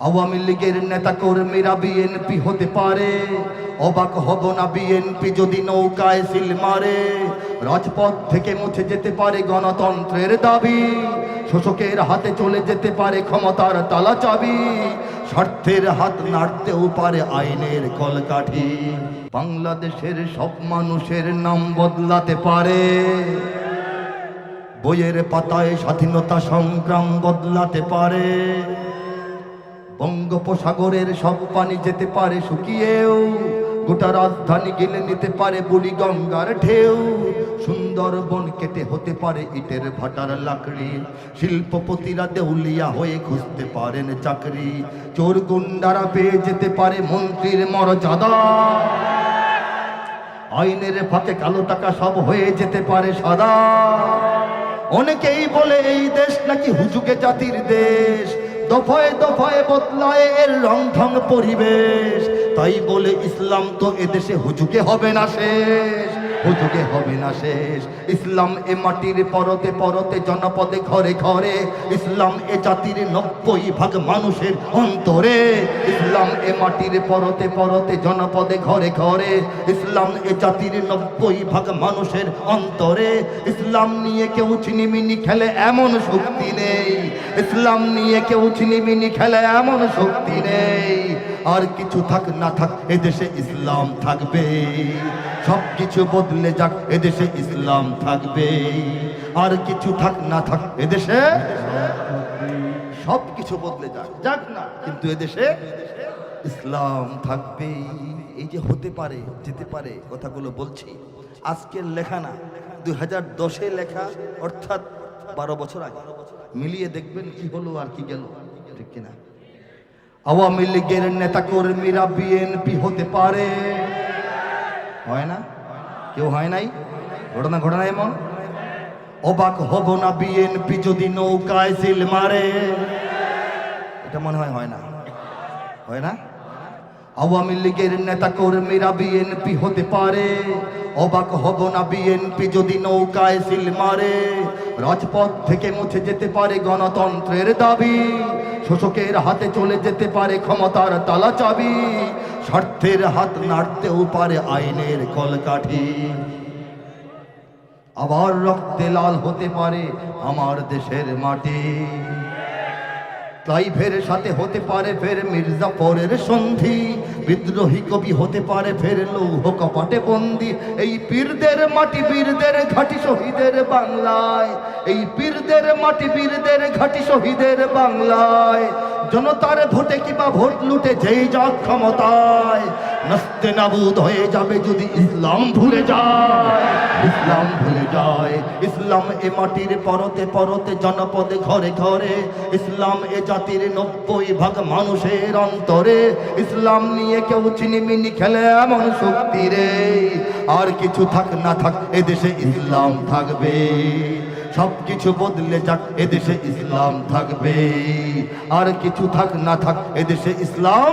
আওয়ামী লীগের নেতা কর্মীরা বিএনপি হতে পারে, অবাক হব না বিএনপি যদি নৌকায় সিল মারে। রাজপথ থেকে মুছে যেতে পারে গণতন্ত্রের দাবি, শোষকের হাতে চলে যেতে পারে ক্ষমতার তালা চাবি, স্বার্থের হাত নাড়তেও পারে আইনের কলকাঠি। বাংলাদেশের সব মানুষের নাম বদলাতে পারে। বইয়ের পাতায় স্বাধীনতা সংগ্রাম বদলাতে পারে। বঙ্গোপসাগরের সব পানি যেতে পারে শুকিয়েও, গোটা রাজধানী গেলে নিতে পারে বুড়ি গঙ্গার ঢেউ। সুন্দরবন কেটে হতে পারে ইটের ভাটার লাকড়ি, শিল্পপতিরা দেউলিয়া হয়ে খুঁজতে পারেন চাকরি। চোর গুন্ডারা পেয়ে যেতে পারে মন্ত্রীর মর্যাদা। আইনের ফাঁকে কালো টাকা সব হয়ে যেতে পারে সাদা। অনেকেই বলে এই দেশ নাকি হুজুকে জাতির দেশ। দফায় দফায় বদলায় এর রং ঢং পরিবেশ। তাই বলে ইসলাম তো এদেশে হুজুকে হবে না শেষ। হুজুকে হবে না শেষ। ইসলাম এ মাটির পরতে পরতে জনপদে ঘরে ঘরে, ইসলাম এ জাতির নব্বই ভাগ মানুষের অন্তরে। ইসলাম এ মাটির পরতে পরতে জনপদে ঘরে ঘরে, ইসলাম এ জাতির নব্বই ভাগ মানুষের অন্তরে। ইসলাম নিয়ে কেউ চিনিমিনি খেলে এমন শক্তি নেই। ইসলাম নিয়ে কেউ চিনিমিনি খেলে এমন শক্তি নেই। আর কিছু থাক না থাক, এদেশে ইসলাম থাকবে। সব কিছু বদলে যাক, এদেশে ইসলাম থাকবে। আর কিছু থাক না থাক, এদেশে সব কিছু বদলে যাক। যাক না, কিন্তু এদেশে ইসলাম থাকবে। এই যে হতে পারে, যেতে পারে, কথাগুলো বলছি। আজকের লেখা না, দুই হাজার দশে লেখা, অর্থাৎ বারো বছর আগে। মিলিয়ে দেখবেন কি হলো আর কি গেল, ঠিক কিনা? আওয়ামী লীগের নেতা কর্মীরা বিএনপি হতে পারে। হয় না? কেউ হয় নাই? ঘটনা ঘটনা এমন? অবাক হব না বিএনপি যদি নৌকায় সিল মারে। এটা মনে হয় হয় না। হয় না? আওয়ামী লীগের নেতা কর্মীরা বিএনপি হতে পারে। অবাক হব না বিএনপি যদি নৌকায় সিল মারে। রাজপথ থেকে মুছে যেতে পারে গণতন্ত্রের দাবি। শোষকের হাতে চলে যেতে পারে ক্ষমতার তালা চাবি। স্বার্থের হাত নাড়তেও পারে আইনের কলকাঠি। আবার রক্তে লাল হতে পারে আমার দেশের মাটি। ক্লাইভের সাথে হতে পারে ফের মির্জাফরের সন্ধি। বিদ্রোহী কবি হতে পারে ফের লৌহ কপাটে বন্দি। এই পীরদের মাটি বীরদের ঘাটি শহীদের বাংলায়। এই পীরদের মাটি বীরদের ঘাটি শহীদের বাংলায়। জনতার ভোটে কিবা ভোট লুটে যেই যাক ক্ষমতায় নস্তে নাবুদ হয়ে যাবে যদি ইসলাম ভুলে যায়। ইসলাম ভুলে যায়। ইসলাম এ মাটির পরতে পরতে জনপদে ঘরে ঘরে, ইসলাম এ জাতির নব্বই ভাগ মানুষের অন্তরে, ইসলাম নিয়ে কেউ চিনিমিনি খেলে এমন শক্তি রে। আর কিছু থাক না থাক এদেশে ইসলাম থাকবে। সব কিছু বদলে যাক এদেশে ইসলাম থাকবে। আর কিছু থাক না থাক এদেশে ইসলাম